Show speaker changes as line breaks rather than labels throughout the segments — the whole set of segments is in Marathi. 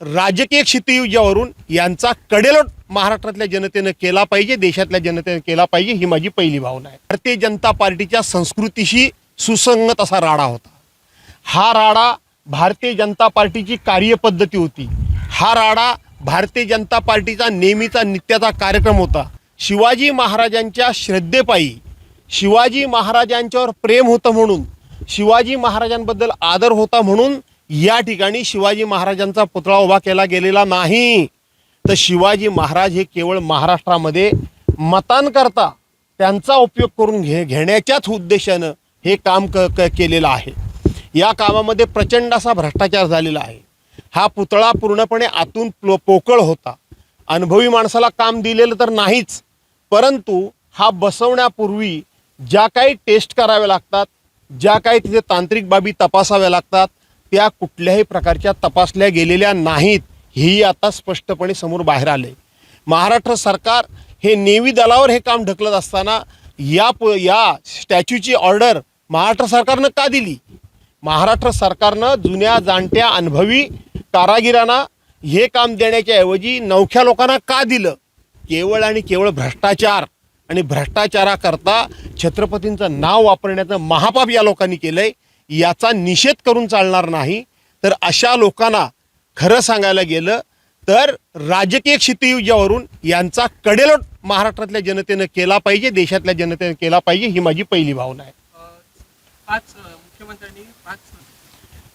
राजकीय क्षितियुजावरून यांचा कडेलोट महाराष्ट्रातल्या जनतेनं केला पाहिजे देशातल्या जनतेनं केला पाहिजे ही माझी पहिली भावना आहे. भारतीय जनता पार्टीच्या संस्कृतीशी सुसंगत असा राडा होता. हा राडा भारतीय जनता पार्टीची कार्यपद्धती होती. हा राडा भारतीय जनता पार्टीचा नेहमीचा नित्याचा कार्यक्रम होता. शिवाजी महाराजांच्या श्रद्धेपायी शिवाजी महाराजांच्यावर प्रेम होतं म्हणून शिवाजी महाराजांबद्दल आदर होता म्हणून या ठिकाणी शिवाजी महाराजांचा पुतळा उभा केला गेलेला नाही. तर शिवाजी महाराज हे केवळ महाराष्ट्रामध्ये मतांकरता त्यांचा उपयोग करून घे घेण्याच्याच उद्देशानं हे काम क क केलेलं आहे. या कामामध्ये प्रचंड असा भ्रष्टाचार झालेला आहे. हा पुतळा पूर्णपणे आतून प्लो पोकळ होता. अनुभवी माणसाला काम दिलेलं तर नाहीच परंतु हा बसवण्यापूर्वी ज्या काही टेस्ट कराव्या लागतात ज्या काही तिथे तांत्रिक बाबी तपासाव्या लागतात त्या कुठल्याही प्रकारच्या तपासल्या गेलेल्या नाहीत ही आता स्पष्टपणे समोर बाहेर आले महाराष्ट्र सरकार हे नेव्ही दलावर हे काम ढकलत असताना या प या स्टॅच्यूची ऑर्डर महाराष्ट्र सरकारनं का दिली? महाराष्ट्र सरकारनं जुन्या जाणत्या अनुभवी कारागिरांना हे काम देण्याच्या ऐवजी नवख्या लोकांना का दिलं? केवळ आणि केवळ भ्रष्टाचार आणि भ्रष्टाचाराकरता छत्रपतींचं नाव वापरण्याचं महापाप या लोकांनी केलं आहे याचा निषेध करून चालणार नाही. तर अशा लोकांना खरं सांगायला गेलं तर राजकीय क्षितियुजावरून यांचा कडेलोट महाराष्ट्रातल्या जनतेनं केला पाहिजे देशातल्या जनतेनं केला पाहिजे ही माझी पहिली भावना आहे.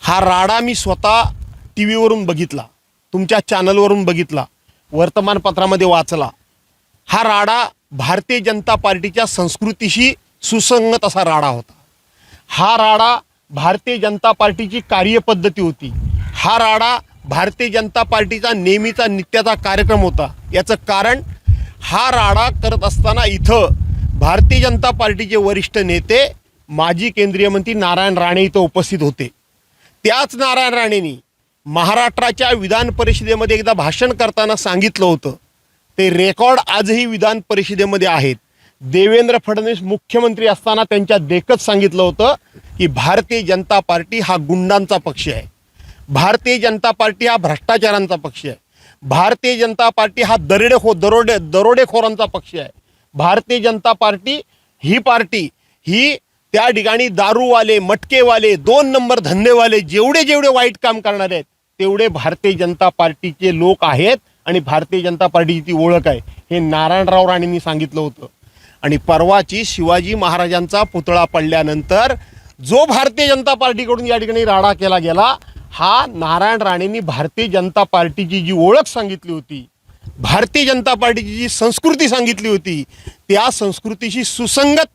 हा राडा मी स्वतः टी व्हीवरून बघितला तुमच्या चॅनलवरून बघितला वर्तमानपत्रामध्ये वाचला. हा राडा भारतीय जनता पार्टीच्या संस्कृतीशी सुसंगत असा राडा होता. हा राडा भारतीय जनता पार्टीची कार्यपद्धती होती. हा राडा भारतीय जनता पार्टीचा नेहमीचा नित्याचा कार्यक्रम होता. याचं कारण हा राडा करत असताना इथं भारतीय जनता पार्टीचे वरिष्ठ नेते माजी केंद्रीय मंत्री नारायण राणे इथं उपस्थित होते. त्याच नारायण राणेंनी महाराष्ट्राच्या विधान परिषदेमध्ये एकदा भाषण करताना सांगितलं होतं. ते रेकॉर्ड आजही विधान परिषदेमध्ये आहेत. देवेंद्र फडणवीस मुख्यमंत्री असताना त्यांच्या देखत सांगितलं होतं की भारतीय जनता पार्टी हा गुंडांचा पक्ष आहे. भारतीय जनता पार्टी हा भ्रष्टाचारांचा पक्ष आहे. भारतीय जनता पार्टी हा दरोडेखो दरोडे दरोडेखोरांचा पक्ष आहे. भारतीय जनता पार्टी ही पार्टी ही त्या ठिकाणी दारूवाले मटकेवाले दोन नंबर धंदेवाले जेवढे जेवढे वाईट काम करणारे आहेत तेवढे भारतीय जनता पार्टीचे लोक आहेत आणि भारतीय जनता पार्टीची ती ओळख आहे हे नारायणराव राणेंनी सांगितलं होतं. आणि परवाची शिवाजी महाराजांचा पुतळा पडल्यानंतर जो भारतीय जनता पार्टीकडून या ठिकाणी राडा केला गेला हा नारायण राणेंनी भारतीय जनता पार्टीची जी ओळख सांगितली होती भारतीय जनता पार्टीची जी संस्कृती सांगितली होती त्या संस्कृतीशी सुसंगत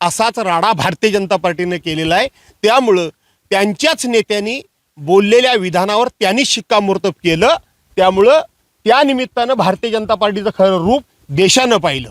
असाच राडा भारतीय जनता पार्टीने केलेला आहे. त्यामुळं त्यांच्याच नेत्यांनी बोललेल्या विधानावर त्यांनीच शिक्कामोर्तब केलं. त्यामुळं त्या निमित्तानं भारतीय जनता पार्टीचं खरं रूप देशानं पाहिलं.